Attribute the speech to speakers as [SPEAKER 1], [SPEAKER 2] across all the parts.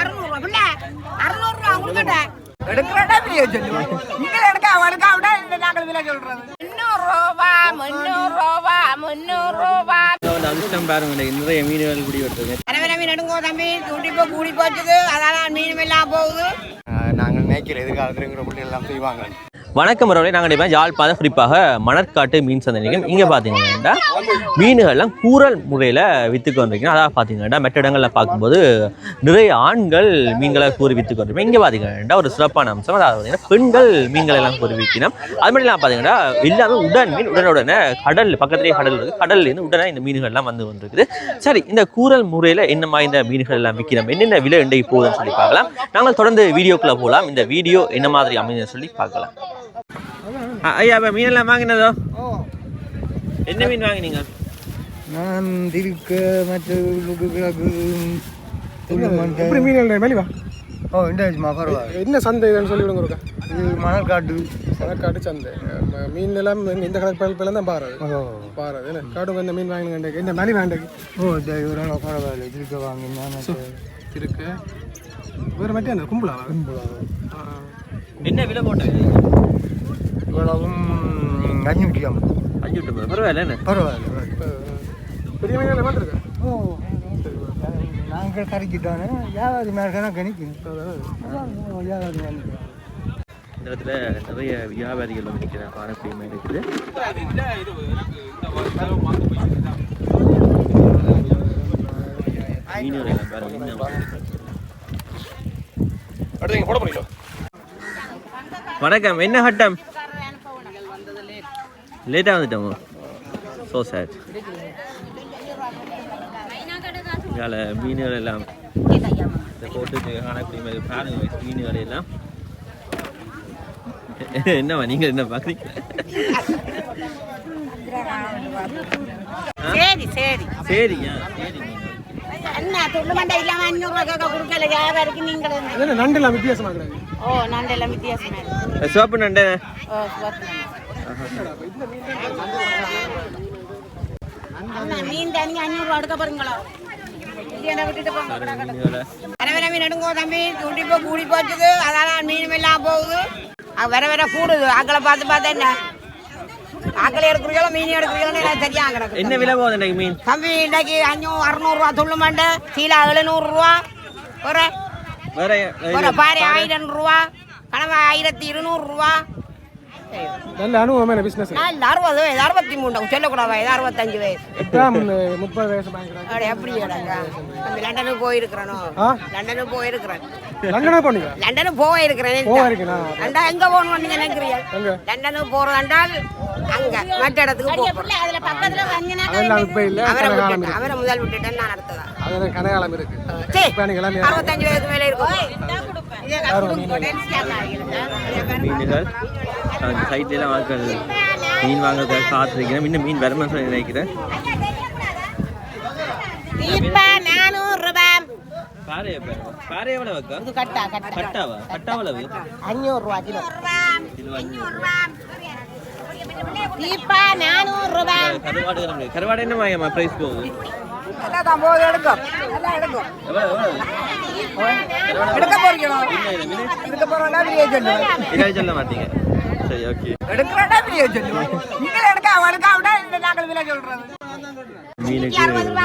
[SPEAKER 1] அறுநூறுவா பிள்ளை. அறுநூறுவா கொடுக்கட்டேன் எடுக்கிறடா விலையை சொல்லு நீங்க எடுக்க அவனுக்கு அவடா இல்லை நாங்கள் விலை சொல்றது. முந்நூறுரூவா முந்நூறுரூவா முந்நூறுரூவா.
[SPEAKER 2] அந்த அதிர்ஷ்டம் பாருங்க நிறைய மீன்கள் குடி வருது
[SPEAKER 1] அரவரை மீன் எடுங்கோ தம்பி. துண்டிப்போ கூடி போச்சுது அதால மீன் எல்லாம் போகுது.
[SPEAKER 3] நாங்கள் நினைக்கிற எதிர்காலத்தில் எங்கிற பிள்ளை எல்லாம் செய்வாங்க.
[SPEAKER 2] வணக்கம் வரவரை நாங்கள் இப்போ யாழ்ப்பாணம் குறிப்பாக மணற்காட்டு மீன் சந்தை நிலையம். இங்கே பார்த்தீங்கன்னா மீன்கள்லாம் கூறல் முறையில் விற்றுக்கு வந்திருக்கீங்க அதாவது பார்த்தீங்கன்னா மற்ற இடங்களில் பார்க்கும்போது நிறைய ஆண்கள் மீன்களை கூறி விற்றுக்கு வந்திருப்போம் இங்கே பார்த்தீங்கன்னா ஒரு சிறப்பான அம்சம். அதாவது பார்த்தீங்கன்னா பெண்கள் மீன்களை எல்லாம் கூறி விற்கணும் அது மட்டும் இல்லாமல் பார்த்தீங்கன்னா எல்லாமே உடன் மீன் உடனுடனே கடல் பக்கத்துலேயே கடல் இருக்குது கடல்லேருந்து உடனே இந்த மீன்கள்லாம் வந்து கொண்டிருக்குது சரி இந்த கூறல் முறையில் என்ன மாதிரி இந்த மீன்கள் எல்லாம் விற்கிறோம் என்னென்ன விலை இன்றைக்கு போகுதுன்னு சொல்லி பார்க்கலாம். நாங்கள் தொடர்ந்து வீடியோக்குள்ளே போகலாம். இந்த வீடியோ என்ன மாதிரி அமைதுன்னு சொல்லி பார்க்கலாம். ஐயா இப்போ மீனெல்லாம் வாங்கினதோ? என்ன மீன் வாங்கினீங்க?
[SPEAKER 3] நான் திருக்க மற்ற
[SPEAKER 4] எப்படி மீன் வெளிவா
[SPEAKER 3] ஓ இண்டாச்சுமா பரவாயில்ல.
[SPEAKER 4] என்ன சந்தை சொல்லி விடுங்க
[SPEAKER 3] இது மணற்காட்டு
[SPEAKER 4] கடற்காடு சந்தை. மீன் எல்லாம் இந்த கடற்கடல் தான் பாரு
[SPEAKER 3] ஓ.
[SPEAKER 4] பாரு என்ன? காடு இந்த மீன் வாங்கினு என்ன மணி வேண்டக்கு
[SPEAKER 3] ஓ இந்த இவரெல்லாம் பரவாயில்ல. திருக்க வாங்கினா
[SPEAKER 4] இருக்கு வேறு மட்டும் என்ன கும்பலா
[SPEAKER 2] என்ன விலை போட்டது?
[SPEAKER 3] இவ்வளவும் அஞ்சூற்றி ஐம்பது
[SPEAKER 2] அஞ்சு பரவாயில்ல என்ன?
[SPEAKER 3] பரவாயில்ல
[SPEAKER 4] பெரிய எல்லாம் இருக்கு
[SPEAKER 3] ஓ நாங்கள் கறிக்கிட்டோன்னே யாவது மேலே கணக்கு. நிற்கணும் யாவது மேலே
[SPEAKER 2] இந்த இடத்துல நிறைய வியாபாரிகள் வந்து நிற்கிற இருக்குது. பாருங்க. வணக்கம். என்ன ஹட்டம்? லேட்டாக வந்துட்டோமோ ஸோ சேட் இதால் மீன்கள் எல்லாம். இந்த போட்டு காணக்கூடிய மாதிரி பாருங்க மீன்கள் எல்லாம். என்னவா நீங்கள் என்ன பார்க்குறீங்க?
[SPEAKER 1] சரி சரி.
[SPEAKER 2] சரிங்க சரிங்க
[SPEAKER 1] என்ன துள்ளு மண்டை இல்லாம அஞ்சூறுவா கேட்க கொடுக்கல. வியாபாரிக்கு நீங்கள்?
[SPEAKER 4] என்ன நண்டு எல்லாம் வித்தியாசமா
[SPEAKER 1] ஓ நண்டெல்லாம் வித்தியாசமா இருக்கு.
[SPEAKER 2] சிவப்பு நண்டு.
[SPEAKER 1] ஓ சிவப்பு அண்ணா, மீன் தனிங்க அஞ்சூறுவா எடுக்க போறீங்களா வர மீன்? எடுங்கோ தம்பி துண்டிப்போ கூடி போச்சுது அதால மீன் எல்லாம் போகுது வர வர கூடுது ஆக்களை பார்த்து பார்த்தா என்ன ஆக்களை எடுக்கிறீங்களோ மீன் எடுக்கிறீங்களோ கிடக்கு
[SPEAKER 2] என்ன விலை போகுது இன்னைக்கு மீன்
[SPEAKER 1] தம்பி இன்னைக்கு அஞ்சூறு அறுநூறுவா துள்ளு மாண்டை கீழே எழுநூறுரூவா ஒரு ஒரு பாரி. ஆயிரம் ரூபா. கனவா ஆயிரத்தி இருநூறுரூவா
[SPEAKER 4] நல்ல அனுபவமான பிசினஸ்
[SPEAKER 1] நான் அறுபது வயது அறுபத்தி மூணு சொல்லக்கூடாது வயது அறுபத்தஞ்சு வயசு
[SPEAKER 4] முப்பது
[SPEAKER 1] எப்படி லண்டனுக்கு போயிருக்கிறனோ? லண்டனுக்கு போயிருக்கிறேன்
[SPEAKER 4] லண்டனே போனீங்க
[SPEAKER 1] லண்டனுக்கு போயிருக்கிறேன் எங்க போகணும்னு நீங்க நினைக்கிறீங்க? லண்டனுக்கு போறதாண்டால் அங்க மற்ற இடத்துக்கு போறோம் அதுல பக்கத்துல
[SPEAKER 4] அதெல்லாம் இப்ப இல்ல
[SPEAKER 1] அவரை முதல் விட்டுட்டேன் நான்
[SPEAKER 4] கனகாலம் இருக்கு
[SPEAKER 1] அறுபத்தஞ்சு வயதுக்கு மேல இருக்கும்
[SPEAKER 2] மீன்கள். அந்த சைட்ல எல்லாம் ஆட்கள் மீன் வாங்குறதுக்காக காத்திருக்கிறேன். இன்னும் மீன் வரணும்னு சொல்லி நினைக்கிறேன். பாறை பாறை எவ்வளவு
[SPEAKER 1] கட்டா அஞ்சூறு ரூபா கிலோ.
[SPEAKER 2] கருவாடு. கருவாடு. என்ன வாங்கம்மா? ப்ரைஸ் போகுது?
[SPEAKER 1] போறீங்களோ
[SPEAKER 2] என்ன இது மீன்
[SPEAKER 1] எடுக்க போறோம்னா விலையை சொல்லுவேன்
[SPEAKER 2] இதாக சொல்ல மாட்டீங்க சரி ஓகே
[SPEAKER 1] எடுக்கிறடா விலையை சொல்லுவேன் நீங்கள் எடுக்க அவனுக்கு அவடா நாங்கள் விலை சொல்றது
[SPEAKER 2] மீனுக்கு விலை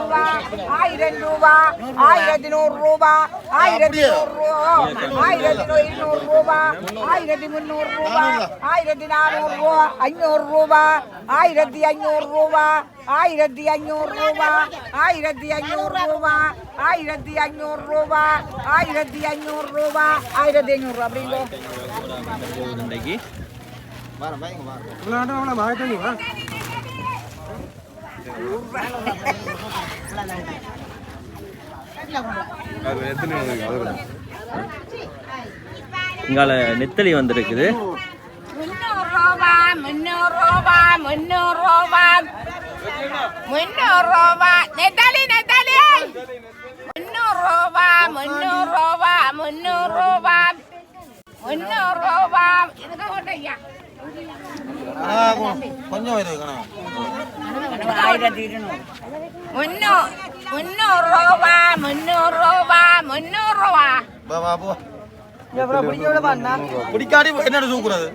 [SPEAKER 1] ரூபா ஆயிரம் ரூபா ஆயிரத்தி நூறு ரூபா ஆயிரத்தி நூறு ரூபா ஆயிரத்தி இருநூறு ரூபா ஆயிரத்தி முந்நூறு ரூபா ஆயிரத்தி நானூறு ரூபா ஐநூறு ரூபா ஆயிரத்தி ஐநூறு ரூபா ஆயிரத்தி ஐநூறு ரூபா ஆயிரத்தி ஐநூறு ரூபா ஆயிரத்தி ஐநூறு ரூபா ஆயிரத்தி ஐநூறு ரூபா ஆயிரத்தி ஐநூறு அப்படிங்கோ
[SPEAKER 2] இன்றைக்கு
[SPEAKER 4] விளையாட்டு அவனை மாற்றி வா
[SPEAKER 2] இங்கால நெத்தலி வந்திருக்குது
[SPEAKER 1] முன்னூறு ரூபா முன்னூறு ரூபா முன்னூறு ரூபா முன்னூறு ரூபா நெத்தாலி நெத்தாலி முன்னூறு ரூபா முன்னூறு ரூபா முன்னூறு ரூபா முன்னூறு ரூபா இதுக்கு ஓட்டையா முன்னூ முன்னூறு ആയിരത്തി ഇരുന്നൂറ് മുന്നൂ മുന്നൂറ് രൂപ മുന്നൂറ് രൂപ മുന്നൂറ് രൂപ പിടിക്കാടി എന്നാണ് സൂക്കുന്നത്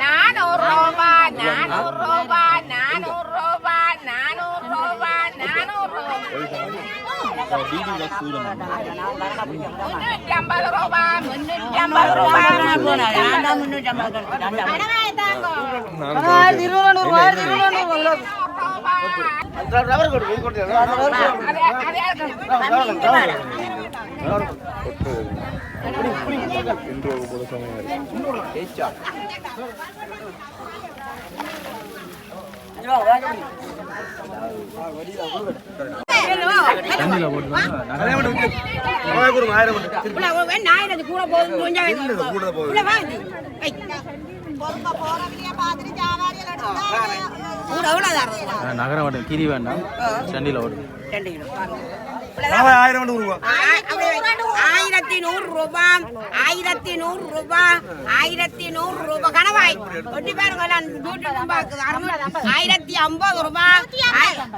[SPEAKER 1] നാനൂറ് രൂപ നാനൂറ് രൂപ. முன்னூற்றி ஐம்பது ரூபா முன்னூற்றி ஐம்பது ரூபா முன்னூற்றி ஐம்பது
[SPEAKER 5] ஆயிரத்தி
[SPEAKER 6] நகர வட்டம் கிரி வேண்டாம் சண்டியில்
[SPEAKER 1] ஓடும்
[SPEAKER 7] ஆயிரம் ரூபா
[SPEAKER 1] ஆயிரத்தி நூறு ரூபாய் ஆயிரத்தி நூறு ரூபாய் ஆயிரத்தி நூறு ரூபாய் கணவாய் ஒட்டி பாருங்க ஆயிரத்தி ஐம்பது ரூபாய்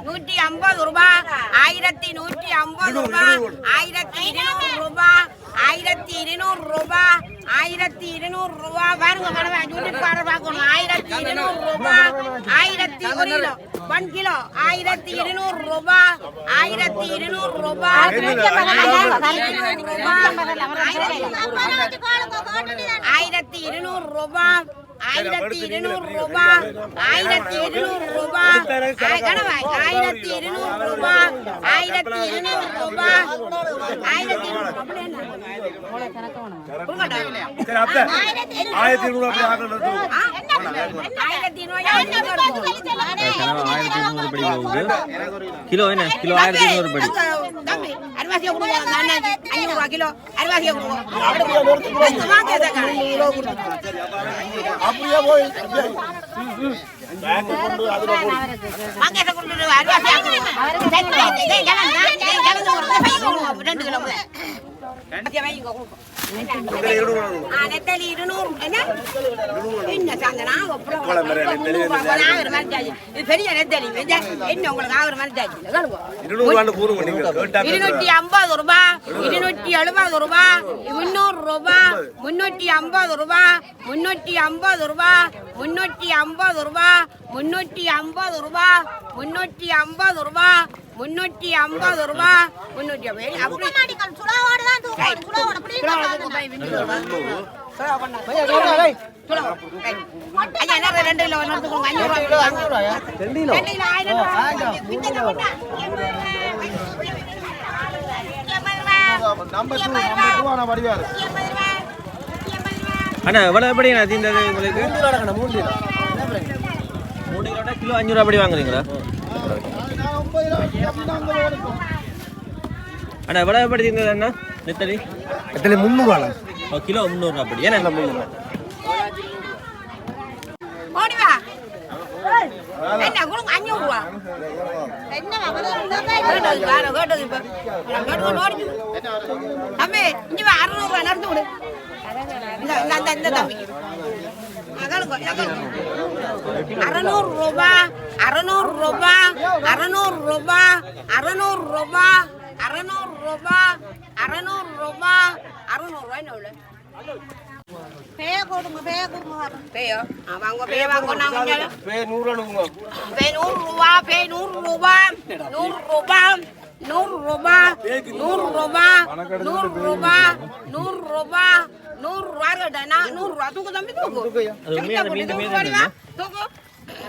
[SPEAKER 1] நூற்றி ஐம்பது ரூபாய் ஆயிரத்தி நூற்றி ஐம்பது ரூபாய் ஆயிரத்தி இருநூறு ரூபாய் ஆயிரத்தி இருநூறு ரூபாய் ஆயிரத்தி இருநூறு ரூபாய் பாருங்க கணவாய் யூடியூப் பாரு பார்க்கணும் ஆயிரத்தி இருநூறு ரூபாய் ஆயிரத்தி ஒரு கிலோ ஒன் கிலோ ஆயிரத்தி இருநூறு ரூபாய் ஆயிரத்தி இருநூறு ரூபாய் ஆயிரத்தி இருநூறு ரூபாய் ஆயிரத்தி இருநூறு ரூபாய் ஆயிரத்தி இருநூறு ரூபாய் கணவாய் ஆயிரத்தி இருநூறு ரூபாய் ஆயிரத்தி இருநூறு ரூபாய் ஆயிரத்தி
[SPEAKER 7] இருநூறு
[SPEAKER 1] ஆயிரத்தி
[SPEAKER 2] கனவா ஆயிரத்தி இருநூறு படி போகுது கிலோ என்ன? கிலோ ஆயிரத்தி இருநூறு படி.
[SPEAKER 7] அப்படியே போய்
[SPEAKER 1] ரெண்டு கிலோ அனைத்தல் இருநூறு என்ன சாந்தனா பெரிய நெத்தலி என்ன உங்களுக்கு ஆகுற மாதிரி இருநூற்றி ஐம்பது ரூபா இருநூற்றி எழுபது ரூபா முந்நூறு ரூபா முன்னூற்றி ஐம்பது ரூபா முன்னூற்றி ஐம்பது ரூபா முன்னூற்றி ஐம்பது ரூபா முன்னூற்றி ஐம்பது ரூபா முன்னூற்றி ஐம்பது ரூபா முன்னூற்றி ஐம்பது ரூபா. முன்னூற்றி ஐம்பது. அப்படி ரெண்டு கிலோ
[SPEAKER 2] அண்ணா எவ்வளோ எப்படி அது இந்த உங்களுக்கு? மூணு கிலோ மூணு கிலோ. வாங்குறீங்களா? அண்ணா எவ்வளோ எப்படி இருந்தது அண்ணா நெத்தலி?
[SPEAKER 4] நெத்தலி முந்நூறுவாண்ணா.
[SPEAKER 2] ஓ கிலோ முந்நூறுவா அப்படி ஏன்னா
[SPEAKER 1] இல்லை முந்நூறுவா தம்பி இங்க அறுநூறுவா நடந்து விடு. இந்த அறுநூறு ரூபா அறுநூறு ரூபா அறுநூறு ரூபா அறுநூறு ரூபா அறுநூறு ரூபாய் அறுநூறு ரூபாய் அறுநூறு ரூபாய் எவ்வளோ
[SPEAKER 8] பேய கொடுங்க பேய கொடுங்க
[SPEAKER 1] பேயோ வாங்க பேய வாங்க நாங்க
[SPEAKER 7] பே நூறு கொடுங்க
[SPEAKER 1] பே நூறு ரூபா பே நூறு ரூபா நூறு ரூபா நூறு ரூபா நூறு ரூபா நூறு ரூபா நூறு ரூபா நூறு ரூபா கேட்டேன் நான் நூறு ரூபா தூக்கு தம்பி தூக்கு தூக்கு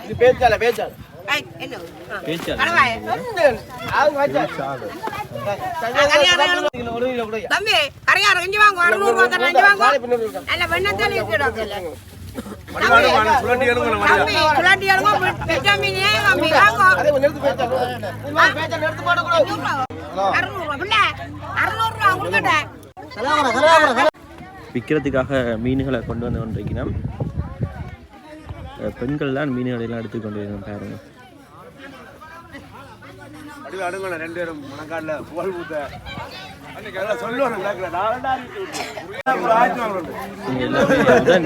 [SPEAKER 7] இது பேச்சால பேச்சால
[SPEAKER 1] தம்பி கரையாறு வாங்க அறுநூறு வாங்க நல்ல வெண்ணத்தாலி ரூபா பிள்ளை ரூபா கொடுக்கட்டேன்
[SPEAKER 2] விற்கிறதுக்காக மீன்களை கொண்டு வந்து கொண்டிருக்கிறோம். பெண்கள் தான் மீன்களை எல்லாம் எடுத்து கொண்டு வரணும் பாருங்க.
[SPEAKER 7] அடியில் அடுங்கள ரெண்டு பேரும் புகழ் பூத்த.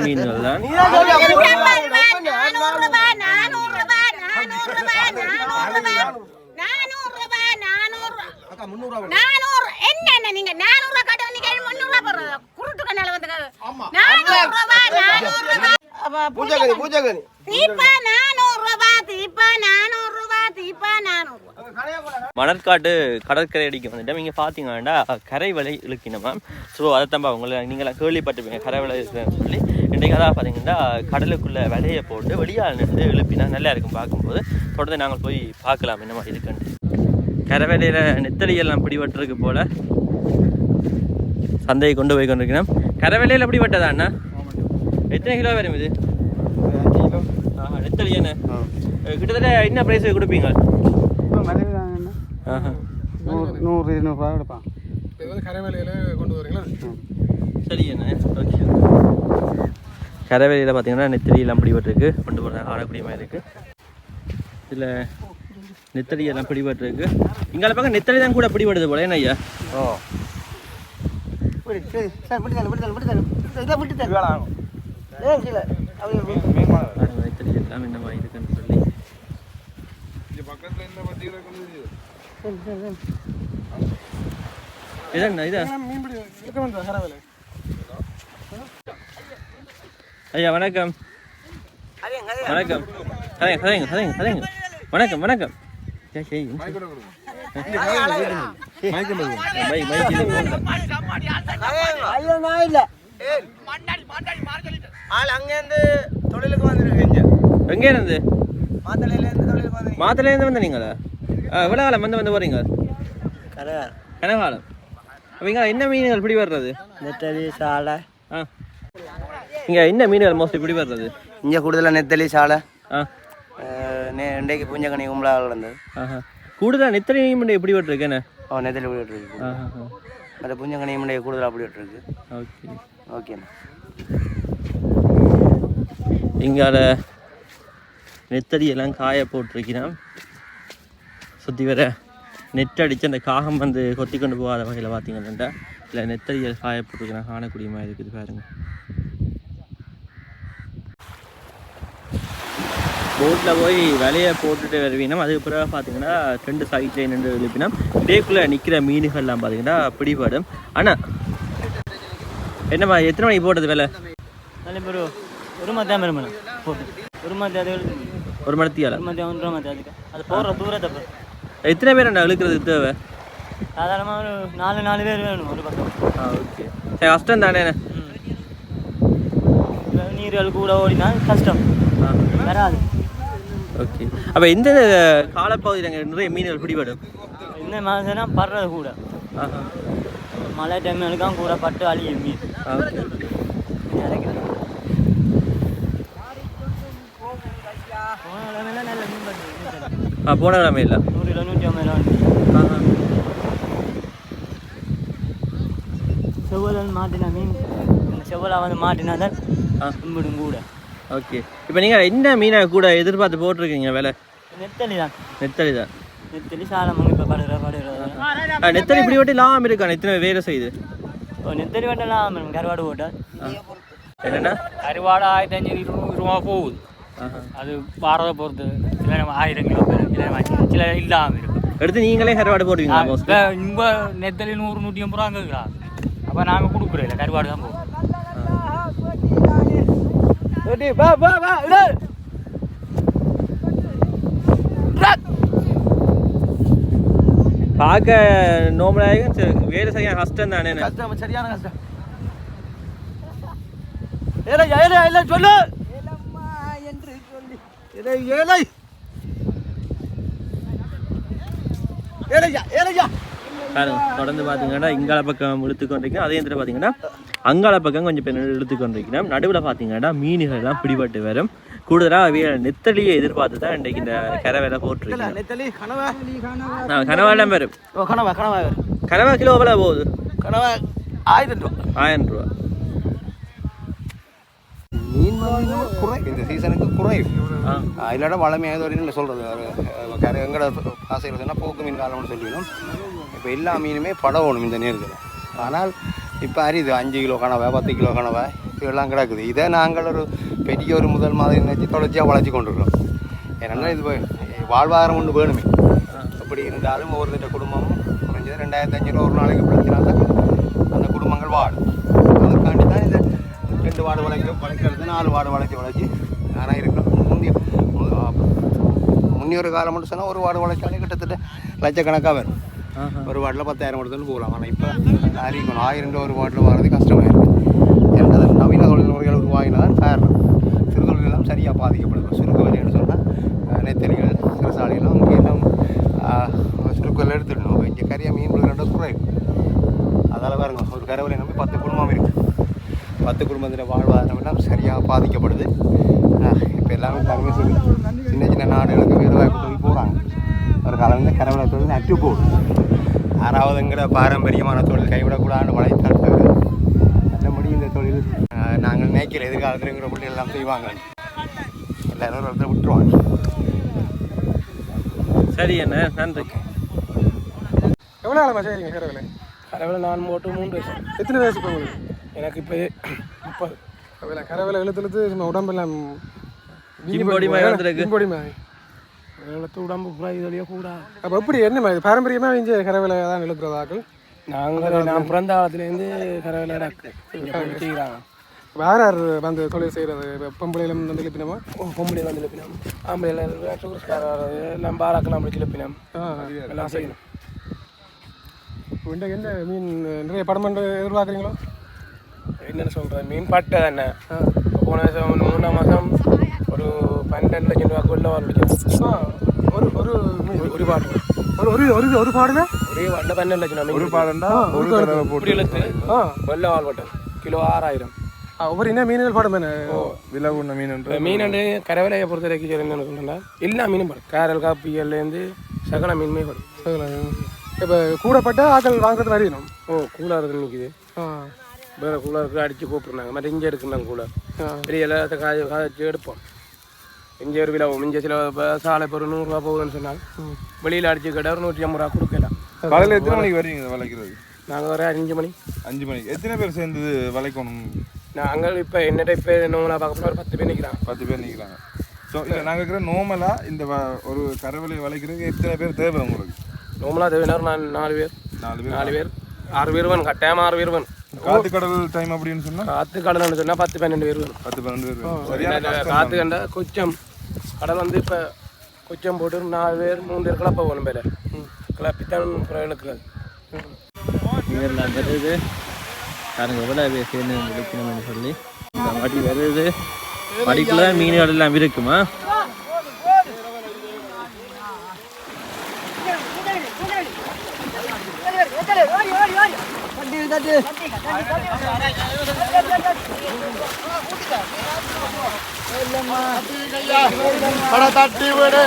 [SPEAKER 2] மீன்கள் தான்.
[SPEAKER 8] நானூறு என்ன நீங்க நானூறு ரூபாய் கட்ட நீங்க முன்னூறு ரூபாய் போடுறது? ரூபாய்
[SPEAKER 2] மணற்காட்டு கடற்கரை அடிக்க வந்துட்டோம் இங்கே பார்த்தீங்கன்னா கரை வலை இழுக்கின மேம் ஸோ அதை தான் உங்களை நீங்களாம் கேள்விப்பட்டிருப்பீங்க. கரை வலை இருக்குன்னு சொல்லி. இன்றைக்கு அதான் பார்த்தீங்கன்னா கடலுக்குள்ளே வலையை போட்டு வெளியால் நின்று இழுப்பினா நல்லா இருக்கும் பார்க்கும்போது. தொடர்ந்து நாங்கள் போய் பார்க்கலாம் என்ன மாதிரி இருக்குன்னு கரை வேலையில் நெத்தலி எல்லாம் பிடிபட்டிருக்கு போல். சந்தையை கொண்டு போய் கொண்டிருக்கிறோம் கரை வேலையில் பிடிபட்டதா அண்ணா? எத்தனை கிலோ வரும் இது? நெத்தலி என்ன கிட்டத்தட்ட என்ன ப்ரைஸ் கொடுப்பீங்க?
[SPEAKER 5] நூறு நூறு இருநூறுபா எடுப்பான்.
[SPEAKER 4] இது வந்து கரை வேலையில் கொண்டு வரீங்களா
[SPEAKER 2] சரி என்ன ஓகே கரவேலியில் பார்த்தீங்கன்னா நெத்திலி எல்லாம் பிடிபட்டிருக்கு கொண்டு போகிற ஆடக்கூடிய மாதிரி இருக்குது இதில் நெத்தலி எல்லாம் பிடிபட்டிருக்கு இங்கால பக்கம் நெத்தலி தான் கூட பிடிபடுது போல என்ன ஐயா?
[SPEAKER 7] ஓ.
[SPEAKER 5] பிடி சரி சார் பிடி தரேன் பிடி தரேன் பிடி தரேன் இதை பிடி தரேன்
[SPEAKER 7] வேலை ஆகும்
[SPEAKER 5] ஏன் கீழே அப்படி
[SPEAKER 2] பாருங்க, நெத்தலி எல்லாம் இந்த மாதிரி இருக்குன்னு சொல்லி
[SPEAKER 5] சரி சரி சரி
[SPEAKER 2] இதான் இதா
[SPEAKER 4] மீன்பிடி இருக்க வேண்டாம்
[SPEAKER 2] ஐயா வணக்கம். வணக்கம் கதைங்க கதைங்க கதைங்க கதைங்க வணக்கம் வணக்கம். ஏய், ஏய், மை மை
[SPEAKER 5] ஐயோ நான் இல்லை.
[SPEAKER 7] ஆள் அங்கேருந்து தொழிலுக்கு வந்துருக்கீங்க
[SPEAKER 2] எங்கே இருந்து
[SPEAKER 7] மாத்தளையிலேருந்து தொழிலுக்கு வந்து
[SPEAKER 2] மாத்தலேருந்து வந்து நீங்களா? எவ்வளோ காலம் வந்து வந்து போகிறீங்க கனகாலம். அப்படிங்க என்ன மீன்கள் பிடி வர்றது?
[SPEAKER 5] நெத்தலி சாலை
[SPEAKER 2] ஆ. இங்கே என்ன மீன்கள் மோஸ்ட்லி பிடி வர்றது?
[SPEAKER 5] இங்கே கூடுதலாக நெத்தலி சாலை
[SPEAKER 2] ஆ.
[SPEAKER 5] இன்றைக்கு புஞ்சக்கணி கும்பலா கிடந்தது
[SPEAKER 2] ஆஹா. கூடுதலாக நெத்தனை மீன் எப்படி விட்டுருக்கு என்ன?
[SPEAKER 5] ஓ நெத்தலி அப்படி விட்டுருக்கு? அந்த புஞ்சக்கணி முன்னைய கூடுதலாக அப்படி விட்டுருக்கு.
[SPEAKER 2] ஓகே.
[SPEAKER 5] ஓகேண்ணா
[SPEAKER 2] இங்கால நெத்தடி எல்லாம் காய போட்டிருக்கிறோம் சுற்றி வர நெட் அடித்து அந்த காகம் வந்து கொத்தி கொண்டு போகாத வகையில் பார்த்தீங்கன்னா இல்லை நெத்தடியில் காய போட்டிருக்கிறேன் காணக்கூடிய மாதிரி இருக்குது பாருங்க. போட்டில் போய் விலையை போட்டுட்டு வருவீனம் அதுக்கு பிறகு பார்த்தீங்கன்னா ரெண்டு சைட்லேயே நின்று எழுப்பினோம் இதேக்குள்ளே நிற்கிற மீன்கள்லாம் பார்த்தீங்கன்னா பிடிபடும். ஆனால் என்னம்மா எத்தனை மணிக்கு போட்டது விலை?
[SPEAKER 9] பேர் ஒரு மத்தியம் வரும் மேடம். போட்டு. ஒரு எழுது.
[SPEAKER 2] ஒரு மணித்தியால?
[SPEAKER 9] ஒரு மத்தியம் ஒன்றரை மத்தியம் அதுக்கு அது போடுற தூரத்தை.
[SPEAKER 2] எத்தனை பேர் அண்ணா இழுக்கிறது தேவை?
[SPEAKER 9] சாதாரணமாக ஒரு நாலு நாலு பேர் வேணும் ஒரு பக்கம்.
[SPEAKER 2] ஆ ஓகே. சரி கஷ்டம் தானே
[SPEAKER 9] இப்ப நீர்கள் கூட ஓடினா கஷ்டம். வராது.
[SPEAKER 2] ஓகே அப்போ எந்த காலப்பகுதியில் அங்கே நிறைய மீன்கள் பிடிபடும்?
[SPEAKER 9] இந்த மாதம்னா படுறது கூட. மழை டைம்களுக்கும் கூட பட்டு அழியும் மீன்.
[SPEAKER 2] ஆ.
[SPEAKER 9] போன
[SPEAKER 2] கிழமை இல்லை?
[SPEAKER 9] நூறு கிலோ நூற்றி ஐம்பது ரூபா செவ்வல் மாட்டினா மீன். இந்த செவ்வலா வந்து மாட்டினா தான். கும்பிடும் கூட.
[SPEAKER 2] ஓகே. இப்போ நீங்கள் என்ன மீனை கூட எதிர்பார்த்து போட்டிருக்கீங்க விலை?
[SPEAKER 9] நெத்தலி தான்
[SPEAKER 2] நெத்தலி தான்
[SPEAKER 9] நெத்தலி சாலமங்க இப்போ படுகிற படுகிற
[SPEAKER 2] நெத்தலி இப்படி ஓட்டி லாபம் இருக்கான இத்தனை வேலை செய்யுது.
[SPEAKER 9] ஓ நெத்தலி வட்டலாம் மேடம் கருவாடு போட்டால்
[SPEAKER 2] என்னென்னா?
[SPEAKER 10] கருவாடு ஆயிரத்தி அஞ்சூறு ரூபா போகுது. அது வாரதை பொறுத்து சில ஆயிரம் கிலோ சில சில இல்லாமல் இருக்கும்.
[SPEAKER 2] எடுத்து நீங்களே கருவாடு போடுவீங்களா
[SPEAKER 10] இங்கே நெத்தலி நூறு நூற்றி ஐம்பது ரூபா அங்கே அப்போ நாங்கள் கொடுக்குறோம் இல்லை கருவாடு தான் போகும்
[SPEAKER 2] பார்க்க நோமலாக வேலை செய்ய கஷ்டம் தானே
[SPEAKER 5] கஷ்டம் சரியான கஷ்டம். ஏலை ஏலை ஏலை சொல்லு. என்று சொல்லி. ஏலை ஏலை ஏலையா ஏலையா
[SPEAKER 2] பாருங்க தொடர்ந்து பார்த்தீங்கன்னா இங்கால பக்கம் இழுத்து கொண்டிருக்கோம் அதே நேரத்தில் பார்த்தீங்கன்னா அங்கால பக்கம் கொஞ்சம் பேர் இழுத்து கொண்டிருக்கிறோம் நடுவில் பார்த்தீங்கன்னா மீன்கள் எல்லாம் பிடிபட்டு வரும். கூடுதலாக நெத்தலியை எதிர்பார்த்து தான் இன்றைக்கு இந்த கரை வேலை போட்டிருக்கோம்
[SPEAKER 5] நெத்தலி கனவா?
[SPEAKER 2] கனவாலாம் வரும்.
[SPEAKER 5] கனவா கனவா
[SPEAKER 2] கிலோ எவ்வளோ போகுது?
[SPEAKER 5] கனவா ஆயிரம் ரூபா.
[SPEAKER 2] ஆயிரம் ரூபா.
[SPEAKER 11] மீன் வந்து குறை இந்த சீசனுக்கு குறைவு
[SPEAKER 2] ஆ.
[SPEAKER 11] இல்லாட வளமையாக வரையும் சொல்கிறது கரை எங்கட சொன்னால் போக்கு மீன் காலம்னு சொல்லிடணும் இப்போ எல்லா மீனுமே படவணும் இந்த நேரத்தில். ஆனால் இப்போ அரிது அஞ்சு கிலோ கனவை பத்து கிலோ கனவை இதெல்லாம் கிடக்குது. இதை நாங்கள் ஒரு பெரிய ஒரு முதல் மாதிரி நினச்சி தொடர்ச்சியாக வளர்ச்சி கொண்டிருக்கோம் ஏன்னா இது வாழ்வாதாரம் ஒன்று வேணுமே. அப்படி இருந்தாலும் ஒவ்வொருத்தட்ட குடும்பமும் குறைஞ்சது ரெண்டாயிரத்தி அஞ்சூறு ஒரு நாளைக்கு பிடிச்சினால அந்த குடும்பங்கள் வாடும் அதுக்காண்டி தான் இந்த ரெண்டு வாடு வளைக்க வளைக்கிறது நாலு வாடு வளைச்சி வளைச்சி ஆனால் இருக்கணும் முந்தைய முன்னிய ஒரு காலம் மட்டும் சொன்னால் ஒரு வாடு வளைச்சாலே கிட்டத்தட்ட லட்சக்கணக்காக வரும். ஒரு வாட்டில் பத்தாயிரம் எடுத்துன்னு போகலாம். ஆனால் இப்போ அறிக்கணும் ஆயிரம் ஒரு வாட்டில் வர்றது கஷ்டமாக இருக்குது எனக்கு அது நவீன தொழில்முறைகள் உருவாகினா தான் காரணம். சிறுதொழில் சரியாக பாதிக்கப்படுது சுருக்க வலின்னு சொன்னால் நெத்தலிகள் சிறுசாலைகளும் இங்கே எல்லாம் சுருக்குகள் எடுத்துடணும். இங்கே கரியா மீன் பிடிக்கிற குறைவு. அதால் பாருங்க ஒரு கரவில் நம்பி பத்து குடும்பம் இருக்குது பத்து குடும்பத்தில் வாழ்வாதாரம் எல்லாம் சரியாக பாதிக்கப்படுது. இப்போ எல்லாமே தனிமை சின்ன சின்ன நாடுகளுக்கு வேறு வாய்ப்பு போகிறாங்க வந்து கரவலை தொழில் அற்று போகுது ஆறாவதுங்கிற பாரம்பரியமான தொழில் கைவிடக்கூடாதுன்னு வளைத்தாட்டு மற்றபடி இந்த தொழில்? நாங்கள் நினைக்கிற எதிர்காலத்துலங்கிற பிள்ளை எல்லாம் செய்வாங்க. எல்லாரும் ஒரு இடத்துல விட்டுருவாங்க.
[SPEAKER 2] சரி என்ன நன்றி.
[SPEAKER 4] எவ்வளோ ஆளமா செய்கிறீங்க கரவேலை
[SPEAKER 6] கரவில் நான் போட்டு மூன்று வருஷம்.
[SPEAKER 4] எத்தனை வயசு இப்போ உங்களுக்கு?
[SPEAKER 6] எனக்கு இப்போ முப்பது.
[SPEAKER 4] கரவேலை கரவேலை இழுத்து இழுத்து சும்மா உடம்பெல்லாம்
[SPEAKER 2] கிம்பொடி
[SPEAKER 4] போய்
[SPEAKER 2] மாதிரி
[SPEAKER 6] வெள்ளத்து உடம்பு பூரா இதுலேயே கூட.
[SPEAKER 4] அப்போ எப்படி என்ன பாரம்பரியமாக இங்கே கரவேலை தான் இழுக்கிறதாக்கள்
[SPEAKER 6] நாங்கள் நான் பிறந்த காலத்துலேருந்து கரவில் செய்கிறாங்க
[SPEAKER 4] வேற யார் வந்து தொழில் செய்கிறது இப்போ பொம்பளையிலும் வந்து எழுப்பினோமா?
[SPEAKER 6] பொம்பளை வந்து எழுப்பினோம். ஆம்பளை டூரிஸ்ட்கார வர்றது எல்லாம் பாராக்கெல்லாம் அப்படி எழுப்பினோம். எல்லாம் செய்யணும்.
[SPEAKER 4] இன்றைக்கு என்ன மீன் நிறைய படம் பண்ண எதிர்பார்க்குறீங்களோ?
[SPEAKER 6] என்னென்னு சொல்கிறேன் மீன் பட்டை தானே. போன ஒரு மூணாம் மாதம் ஒரு பன்னெண்டு லட்சம் ரூபா கொள்ள வரணும்
[SPEAKER 4] ஆ ஒரு ஒரு
[SPEAKER 6] பாட்டு.
[SPEAKER 4] ஒரு ஒரு ஒரு ஒரு
[SPEAKER 6] ஒரே வாட்டில் பன்னெண்டு லட்சம்
[SPEAKER 4] ஒரு பாடண்டா ஒரு
[SPEAKER 6] வெள்ளை வால் வட்டம். கிலோ ஆறாயிரம்.
[SPEAKER 4] ஒவ்வொரு என்ன மீன்கள் பாடம் தானே
[SPEAKER 5] விலை உண்ண மீன்
[SPEAKER 6] மீன் கரவலையை பொறுத்த வரைக்கும் சரி என்னென்னு சொல்லுன்னா எல்லா மீனும் படும் கேரல் காப்பியல்லேருந்து சகல மீனுமே படும்
[SPEAKER 4] இப்போ கூடப்பட்ட ஆக்கள் வாங்குறது வரையணும்
[SPEAKER 6] ஓ கூலாக நிற்கிது
[SPEAKER 4] ஆ.
[SPEAKER 6] வேறு கூலருக்கு அடித்து கூப்பிட்ருந்தாங்க மற்ற இங்கே எடுக்கணும் கூலர். பெரிய எல்லாத்த காய காய்ச்சி எடுப்போம். இங்கே ஒரு விலை இங்கே சில இப்போ சாலை இப்போ ஒரு நூறுரூவா போகுதுன்னு சொன்னால் வெளியில் அடிச்சு கடை ஒரு நூற்றி ஐம்பது ரூபா கொடுக்கலாம்.
[SPEAKER 5] காலையில் எத்தனை மணிக்கு வருவீங்க வளைக்கிறது
[SPEAKER 6] நாங்கள் வர அஞ்சு மணி.
[SPEAKER 5] அஞ்சு மணிக்கு எத்தனை பேர் சேர்ந்து வளைக்கணும்
[SPEAKER 6] நாங்கள் இப்போ என்னட்ட இப்போ நோமலாக பார்க்க போனால் ஒரு பத்து பேர் நிற்கிறாங்க.
[SPEAKER 5] பத்து பேர் நிற்கிறாங்க. ஸோ இல்லை நாங்கள் இருக்கிற நோமலாக இந்த வ- ஒரு கரவலை வளைக்கிறதுக்கு எத்தனை பேர் தேவை உங்களுக்கு?
[SPEAKER 6] நோமலாக தேவையான ஒரு நாலு நாலு பேர்.
[SPEAKER 5] நாலு பேர்.
[SPEAKER 6] நாலு பேர். ஆறு பேர் வேணும். கட்டாயம் ஆறு பேர் வேணும்.
[SPEAKER 5] காத்து கடல் டைம் அப்படின்னு சொன்னால்
[SPEAKER 6] காற்று கடல்னு சொன்னால் பத்து பன்னெண்டு பேர் வேணும்
[SPEAKER 5] பத்து பன்னெண்டு பேர். சரியான
[SPEAKER 6] காற்று கண்ட கொச்சம். கடல் வந்து இப்போ கொச்சம் போட்டு நாலு பேர் மூணு பேர் கிளப்ப போகணும் பேர். கிளப்பித்தான் இழுக்கிறது
[SPEAKER 2] வருது. பாருங்க எவ்வளோ பேர் சேர்ந்து விழிக்கணும்னு சொல்லி. இந்த வாட்டி வருது. வாடிக்குள்ள மீன்கள் எல்லாம் இருக்குமா
[SPEAKER 5] தட்டி விடு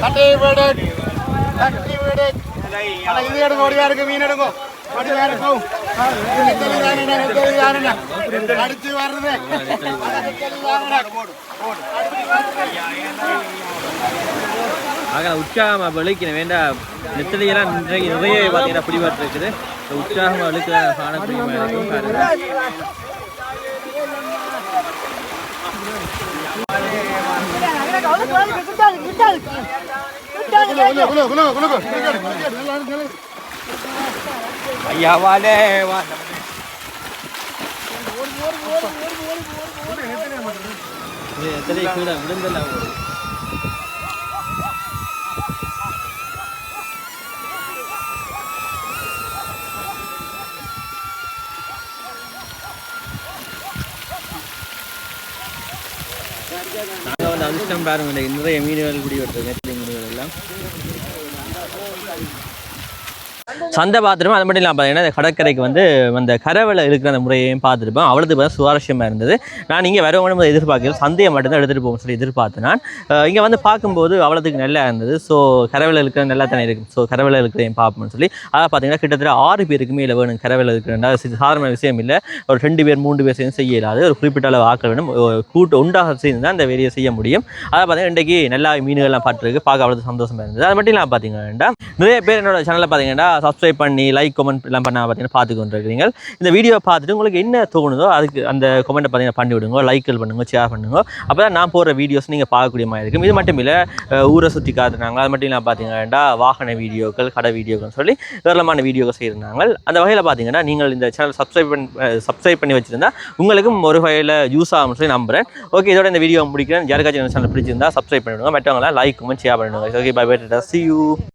[SPEAKER 5] தட்டி விடு தட்டி விடு அட, இது எடுங்க ஒடியா இருக்கு மீன் எடுங்க ஒடியா இருக்கும் நெத்தலி தானே, நெத்தலி தானே. அடிச்சு வர்றது.
[SPEAKER 2] ஆக உற்சாகமாக விளைக்கணும் வேண்டாம் நெத்தலையெல்லாம் நிறைய நிறைய பார்த்தீங்கன்னா பிடிபாட்டு இருக்குது உற்சாகமாக விழுக்கிற காண பிடிமா இருக்கும் பாருங்க
[SPEAKER 5] குலு, குலு, குலு, குலு, குலு. குலுக்காடு, குலுக்காடு. நல்லா இருக்கு, நல்லா இருக்கு.
[SPEAKER 6] ஐயா வாலே வா
[SPEAKER 2] நாங்கள் வந்து அதிர்ஷ்டம் பாருங்க இந்த நிறைய மீன்கள் குடி வருது நெத்திலி மீன்கள் எல்லாம் சந்தை பார்த்துருப்போம் அது மட்டும் இல்லாமல் பார்த்தீங்கன்னா இந்த கடற்கரைக்கு வந்து அந்த கரவில் இருக்கிற அந்த முறையையும் பார்த்துருப்போம். அவ்வளோது பார்த்து சுவாரஸ்யமாக இருந்தது. நான் இங்கே வரவங்களும் எதிர்பார்க்கல சந்தையை மட்டும்தான் எடுத்துகிட்டு போகணும்னு சொல்லி எதிர்பார்த்து நான். இங்கே வந்து பார்க்கும்போது அவ்வளோத்துக்கு நல்லா இருந்தது. ஸோ கரவில் இருக்கிற நல்லா தானே இருக்கும் ஸோ கரவில் இருக்கிறதையும் பார்ப்போம்னு சொல்லி. அதை பார்த்தீங்கன்னா கிட்டத்தட்ட ஆறு பேருக்குமே இல்லை வேணும் கரவில் இருக்கிற சாதாரண விஷயம் இல்லை. ஒரு ரெண்டு பேர் மூன்று பேர் சேர்ந்து செய்ய இயலாது. ஒரு குறிப்பிட்ட அளவு ஆக்கள் வேணும். கூட்டம் கூட்டு உண்டாக சேர்ந்து தான் அந்த வேலையை செய்ய முடியும். அதை பார்த்தீங்கன்னா இன்றைக்கி நல்லா மீன்கள்லாம் பார்த்துருக்கு பார்க்க அவ்வளோ சந்தோஷமாக இருந்தது. அது மட்டும் இல்லாமல் பார்த்தீங்கன்னா நிறைய பேர் என்னோட சேனலில் பார்த்தீங்கன்னா சப்ஸ்கிரைப் பண்ணி லைக் கமெண்ட் எல்லாம் பண்ண பார்த்தீங்கன்னா பார்த்து கொண்டிருக்கிறீங்க இந்த வீடியோ பார்த்துட்டு உங்களுக்கு என்ன தோணுதோ அதுக்கு அந்த கமெண்ட்டை பார்த்தீங்கன்னா பண்ணி விடுங்க லைக்கள் பண்ணுங்க ஷேர் பண்ணுங்க. அப்போ தான் நான் போகிற வீடியோஸ் நீங்கள் பார்க்கக்கூடிய மாதிரி இருக்கும். இது மட்டும் இல்லை ஊரை சுற்றி காத்துனாங்க அது மட்டும் இல்லாமல் பார்த்தீங்கன்னா வாகன வீடியோக்கள் கடை வீடியோக்கள் சொல்லி ஏராளமான வீடியோக்கள் செய்திருந்தாங்க. அந்த வகையில் பார்த்தீங்கன்னா நீங்கள் இந்த சேனல் சப்ஸ்கிரைப் பண்ணி சப்ஸ்கிரைப் பண்ணி வச்சுருந்தா உங்களுக்கும் ஒரு வகையில் யூஸ் ஆகும்னு சொல்லி நம்புறேன். ஓகே இதோட இந்த வீடியோ முடிக்கிறேன். யாருக்காச்சும் சேனல் பிடிச்சிருந்தா சப்ஸ்கிரைப் பண்ணிவிடுங்க. மற்றவங்களாம் லைக் கமெண்ட் ஷேர் பண்ணிவிடுங்க. Okay bye bye see you